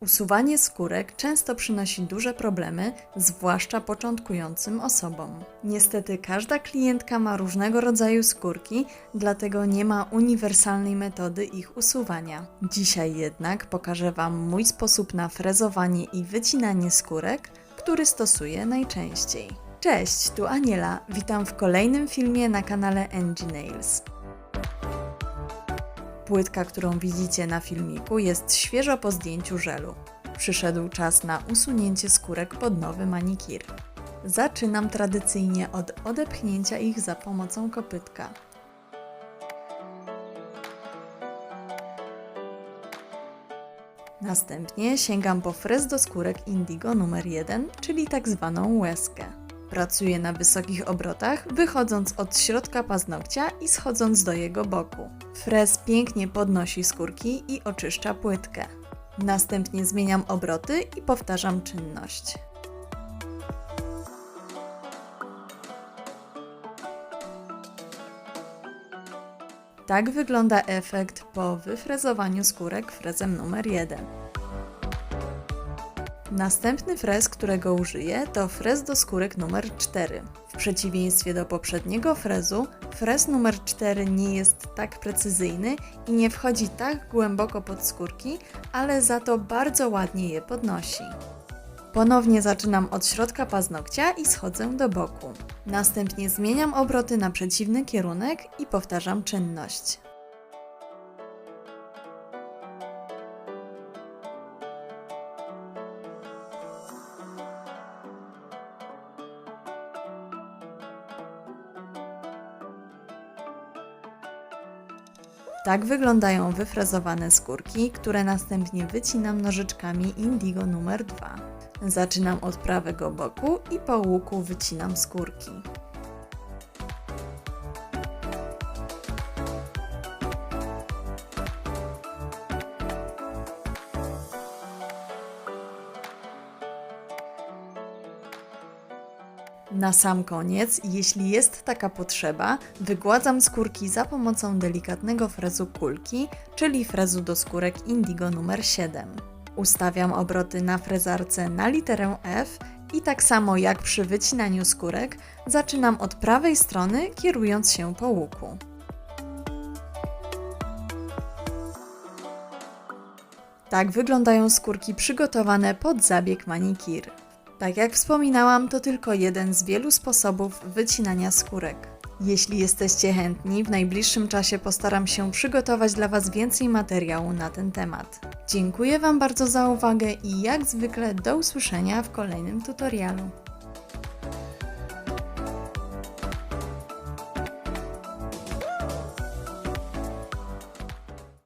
Usuwanie skórek często przynosi duże problemy, zwłaszcza początkującym osobom. Niestety każda klientka ma różnego rodzaju skórki, dlatego nie ma uniwersalnej metody ich usuwania. Dzisiaj jednak pokażę Wam mój sposób na frezowanie i wycinanie skórek, który stosuję najczęściej. Cześć, tu Aniela, witam w kolejnym filmie na kanale NG Nails. Płytka, którą widzicie na filmiku, jest świeżo po zdjęciu żelu. Przyszedł czas na usunięcie skórek pod nowy manikir. Zaczynam tradycyjnie od odepchnięcia ich za pomocą kopytka. Następnie sięgam po frez do skórek Indigo numer 1, czyli tak zwaną łezkę. Pracuję na wysokich obrotach, wychodząc od środka paznokcia i schodząc do jego boku. Frez pięknie podnosi skórki i oczyszcza płytkę. Następnie zmieniam obroty i powtarzam czynność. Tak wygląda efekt po wyfrezowaniu skórek frezem numer 1. Następny frez, którego użyję, to frez do skórek numer 4. W przeciwieństwie do poprzedniego frezu, frez numer 4 nie jest tak precyzyjny i nie wchodzi tak głęboko pod skórki, ale za to bardzo ładnie je podnosi. Ponownie zaczynam od środka paznokcia i schodzę do boku. Następnie zmieniam obroty na przeciwny kierunek i powtarzam czynność. Tak wyglądają wyfrezowane skórki, które następnie wycinam nożyczkami Indigo numer 2. Zaczynam od prawego boku i po łuku wycinam skórki. Na sam koniec, jeśli jest taka potrzeba, wygładzam skórki za pomocą delikatnego frezu kulki, czyli frezu do skórek Indigo numer 7. Ustawiam obroty na frezarce na literę F i tak samo jak przy wycinaniu skórek, zaczynam od prawej strony, kierując się po łuku. Tak wyglądają skórki przygotowane pod zabieg manikir. Tak jak wspominałam, to tylko jeden z wielu sposobów wycinania skórek. Jeśli jesteście chętni, w najbliższym czasie postaram się przygotować dla Was więcej materiału na ten temat. Dziękuję Wam bardzo za uwagę i jak zwykle do usłyszenia w kolejnym tutorialu.